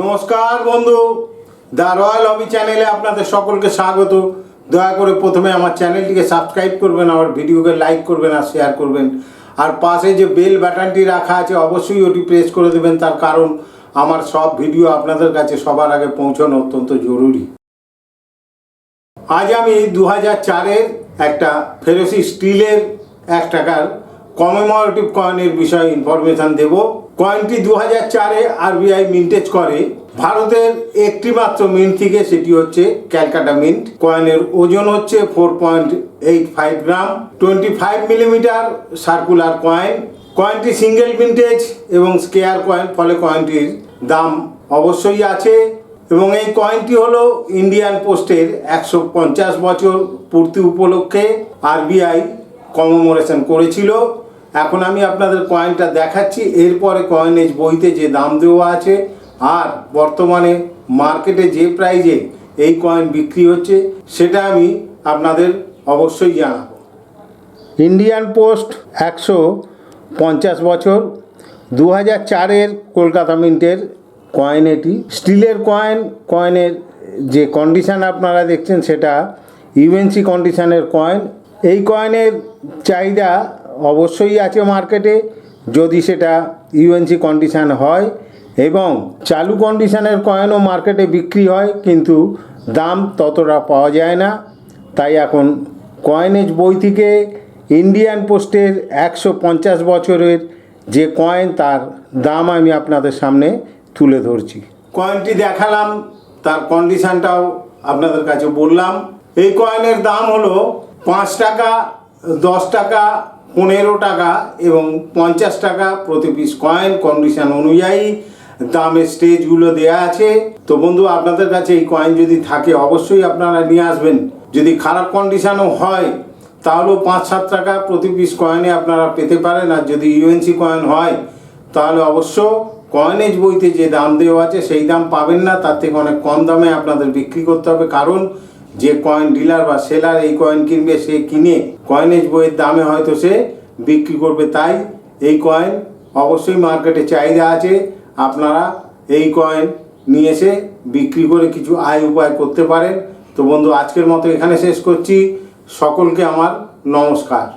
নমস্কার বন্ধু, the royal হবি চ্যানেলে আপনাদের সকলকে স্বাগত। দয়া করে প্রথমে আমার চ্যানেলটিকে সাবস্ক্রাইব করবেন, আমার ভিডিওকে লাইক করবেন আর শেয়ার করবেন। আর পাশে যে বেল বাটনটি রাখা আছে, অবশ্যই ওটি প্রেস করে দেবেন, তার কারণ আমার সব ভিডিও আপনাদের কাছে সবার আগে পৌঁছানো অত্যন্ত জরুরি। আজ আমি দু হাজার চারের একটা ফেরোসি স্টিলের এক টাকার কমেমোরেটিভ কয়েনের বিষয়ে ইনফরমেশন দেব। কয়েনটি দু হাজার চারে আরবিআই মিন্টেজ করে। ভারতের একটি মাত্র মিন্ট থেকে সেটি হচ্ছে ক্যালকাটা মিন্ট কয়েনের ওজন হচ্ছে four point eight five gram twenty five millimetre circular coin কয়েনটি single mintage এবং স্কেয়ার কয়েন ফলে কয়েনটির দাম অবশ্যই আছে। এবং এই কয়েনটি হলো ইন্ডিয়ান পোস্টের একশো পঞ্চাশ বছর পূর্তি উপলক্ষে আরবিআই কমেমোরেশন করেছিল। এখন আমি আপনাদের কয়েনটা দেখাচ্ছি। এরপরে কয়েনেজ বইতে যে দাম দেওয়া আছে, আর বর্তমানে মার্কেটে যে প্রাইজে এই কয়েন বিক্রি হচ্ছে, সেটা আমি আপনাদের অবশ্যই জানাব। ইন্ডিয়ান পোস্ট একশো পঞ্চাশ বছর দু হাজার চারের কলকাতা মিন্টের কয়েন এটি। স্টিলের কয়েন কয়েনের যে কন্ডিশান আপনারা দেখছেন, সেটা ইউএনসি কন্ডিশানের কয়েন এই কয়েনের চাহিদা অবশ্যই আছে মার্কেটে যদি সেটা ইউএনসি কন্ডিশান হয় এবং চালু কন্ডিশানের কয়েনও মার্কেটে বিক্রি হয়, কিন্তু দাম ততটা পাওয়া যায় না। তাই এখন কয়েনেজ বই থেকে ইন্ডিয়ান পোস্টের একশো পঞ্চাশ বছরের যে কয়েন তার দাম আমি আপনাদের সামনে তুলে ধরছি। কয়েনটি দেখালাম, তার কন্ডিশানটাও আপনাদের কাছে বললাম। এই কয়েনের দাম হলো পাঁচ টাকা, দশ টাকা পনেরো টাকা এবং পঞ্চাশ টাকা প্রতি পিস কয়েন কন্ডিশন অনুযায়ী দামের স্টেজগুলো দেয়া আছে। তো বন্ধু, আপনাদের কাছে এই কয়েন যদি থাকে, অবশ্যই আপনারা নিয়ে আসবেন। যদি খারাপ কন্ডিশনও হয়, তাহলেও পাঁচ সাত টাকা প্রতি পিস কয়েনে আপনারা পেতে পারেন। আর যদি ইউএনসি কয়েন হয়, তাহলে অবশ্য কয়েনেজ বইতে যে দাম দেওয়া আছে, সেই দাম পাবেন না। তার থেকে অনেক কম দামে আপনাদের বিক্রি করতে হবে। কারণ যে কয়েন ডিলার বা সেলার এই কয়েন কিনবে, সে কিনে কয়েনেজ বইয়ের দামে হয়তো সে বিক্রি করবে। তাই এই কয়েন অবশ্যই মার্কেটে চাহিদা আছে। আপনারা এই কয়েন নিয়ে এসে বিক্রি করে কিছু আয় উপায় করতে পারেন। তো বন্ধু, আজকের মতো এখানে শেষ করছি। সকলকে আমার নমস্কার।